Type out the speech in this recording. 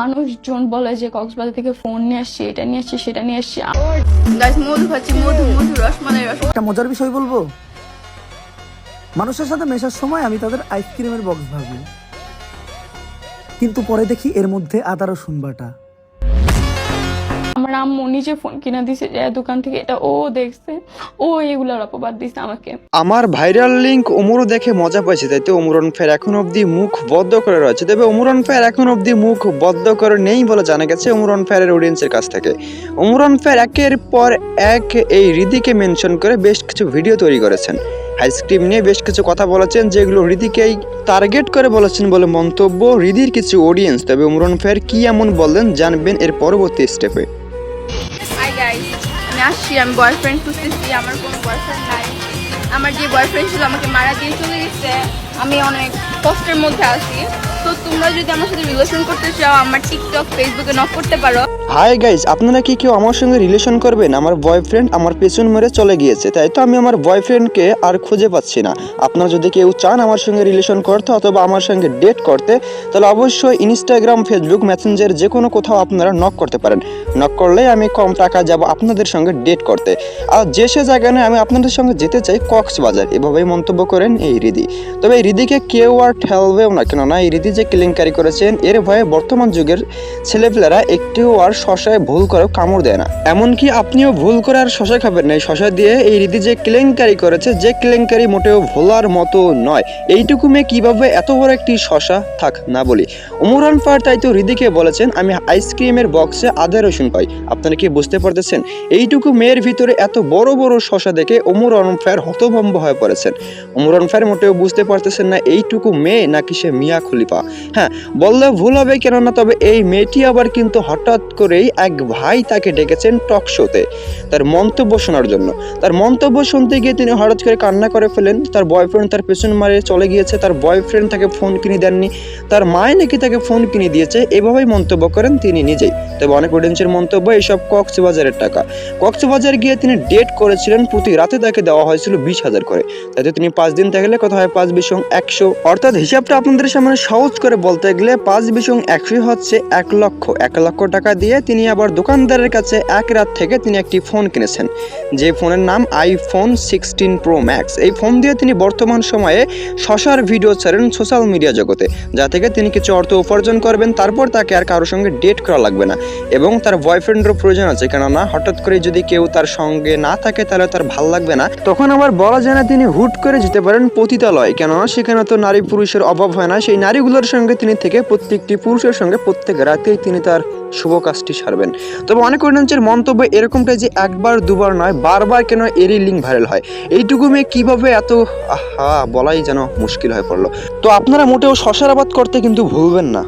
মানুষজন বলে যে কক্সবাজার থেকে ফোন নিয়ে আসছি এটা নিয়ে আসছি সেটা নিয়ে আসছি। গাইস মধু খাচ্ছি মধু মধু রসমালাই রস একটা মজার বিষয় বলব? মানুষের সাথে মেশার সময় আমি তাদের আইসক্রিমের বক্স ভাবি। কিন্তু পরে দেখি এর মধ্যে আদারও রসুন বাটা আমার আম্মু নিজে ফোন কিনা দিছে যে, দোকান থেকে এটা ও দেখছে, ও এগুলোর অপবাদ দিছে আমাকে। আমার ভাইরাল লিঙ্ক ওমরও দেখে মজা পাইছে, তাই তো ওমরন ফের এখন অবধি মুখ বদ্ধ করে রয়েছে। তবে ওমরন ফের এখন অবধি মুখ বদ্ধ করে নেই বলে জানা গেছে ওমরন ফেরের অডিয়েন্সের কাছ থেকে। ওমরন ফের একের পর এক এই রিদিকে মেনশন করে বেশ কিছু ভিডিও তৈরি করেছেন। আইসক্রিম নিয়ে বেশ কিছু কথা বলেছেন, যেগুলো হৃদিকেই টার্গেট করে বলেছেন বলে মন্তব্য হৃদির কিছু অডিয়েন্স তবে উমরন ফের কি এমন বললেন জানবেন এর পরবর্তী স্টেপে হাই গাইস আমি আসছি, আমি বয়ফ্রেন্ড খুঁজতেছি, আমার কোনো বয়ফ্রেন্ড নাই। আমার যে বয়ফ্রেন্ড ছিল আমাকে মারা দিয়ে চলে গেছে। আমি অনেক কষ্টের মধ্যে আছি। তো তোমরা যদি আমার সাথে রিলেশন করতে চাও, আমার টিকটক ফেসবুকে নক করতে পারো। হাই গাইজ আপনারা কি কেউ আমার সঙ্গে রিলেশন করবেন? আমার বয়ফ্রেন্ড আমার পেছন মেরে চলে গিয়েছে, তাই তো আমি আমার বয়ফ্রেন্ডকে আর খুঁজে পাচ্ছি না। আপনারা যদি কেউ চান আমার সঙ্গে রিলেশন করতে অথবা আমার সঙ্গে ডেট করতে, তাহলে অবশ্যই ইনস্টাগ্রাম ফেসবুক মেসেঞ্জার যে কোনো কোথাও আপনারা নক করতে পারেন। নক করলে আমি কম টাকা যাব আপনাদের সঙ্গে ডেট করতে। আর যে সে জায়গায় আমি আপনাদের সঙ্গে যেতে চাই কক্সবাজার। এভাবেই মন্তব্য করেন এই রিদি। তবে এই রিদিকে কেউ আর ঠেলবেও না, কেননা এই রিদি যে কেলেঙ্কারি করেছেন, এর ভয়ে বর্তমান যুগের ছেলেপেলেরা একটিও আর শশায় ভুল করে কামড় দেয় না। এমনকি আপনিও ভুল করে আর শশা খাবেন না। শশা দিয়ে এই রীতি যে কেলেঙ্কারি করেছে, যে কেলেঙ্কারি মোটেও ভোলার মতো নয়। এইটুকু মেয়ে কীভাবে এত বড় একটি শশা? থাক, না বলি। উমরান ফার তাই তো হৃদিকে বলেছেন, আমি আইসক্রিমের বক্সে আদা রসুন পাই। আপনারা কি বুঝতে পারতেছেন? এইটুকু মেয়ের ভিতরে এত বড় বড় শশা দেখে ওমর ফায়ার হতভম্ব হয়ে পড়েছেন। ওমরান ফায়ার মোটেও বুঝতে পারতেছেন না, এইটুকু মেয়ে নাকি সে মিয়া খলিফা। হ্যাঁ বললে ভুল হবে কেননা তবে এই মেয়েটি আবার কিন্তু হঠাৎ করেই এক ভাই তাকে ডেকেছেন টক শোতে তার মন্তব্য শোনার জন্য। তার মন্তব্য শুনতে গিয়ে তিনি হঠাৎ করে কান্না করে ফেলেন। তার বয়ফ্রেন্ড তার পেছন মারে চলে গিয়েছে। তার বয়ফ্রেন্ড তাকে ফোন কিনে দেননি। তার মায় নাকি তাকে ফোন কিনে দিয়েছে। এভাবেই মন্তব্য করেন তিনি নিজেই। তবে অনেক অডিয়েন্সের মন্তব্য এইসব কক্সবাজারের টাকা। কক্সবাজার গিয়ে তিনি ডেট করেছিলেন প্রতি রাতে তাকে দেওয়া হয়েছিল বিশ হাজার করে। তাতে তিনি পাঁচ দিন থাকলে কত হয় পাঁচ বিশং একশো। অর্থাৎ হিসাবটা আপনাদের সামনে সহজ করে বলতে গেলে পাঁচ বিশং একশোই হচ্ছে এক লক্ষ। এক লক্ষ টাকা দিয়ে তিনি আবার দোকানদারের কাছে এক রাত থেকে তিনি একটি ফোন কিনেছেন, যে ফোনের নাম আইফোন সিক্সটিন প্রো ম্যাক্স এই ফোন দিয়ে তিনি বর্তমান সময়ে শশার ভিডিও ছাড়েন সোশ্যাল মিডিয়া জগতে, যা থেকে তিনি কিছু অর্থ উপার্জন করবেন, তারপর তাকে আর কারোর সঙ্গে ডেট করা লাগবে না। এবং তার বয়ফ্রেন্ডেরও প্রয়োজন আছে। কেননা হঠাৎ করে যদি কেউ তার সঙ্গে না থাকে, তাহলে তার ভালো লাগবে না। তখন আবার বলা যায় না, তিনি হুট করে যেতে পারেন পতিতালয়। কেননা সেখানে তো নারী পুরুষের অভাব হয় না। সেই নারীগুলোর সঙ্গে তিনি থেকে প্রত্যেকটি পুরুষের সঙ্গে প্রত্যেক রাতেই তিনি তার শুভ কাজটি সারবেন। তবে অনেক অডিয়েন্সের মন্তব্য এরকমটাই যে একবার, দুবার নয়, বারবার কেন এরই লিঙ্ক ভাইরাল হয়। এইটুকু মেয়ে কীভাবে এত আহা, বলাই যেন মুশকিল হয়ে পড়ল। তো আপনারা মোটেও শশার আবাদ করতে কিন্তু ভুলবেন না।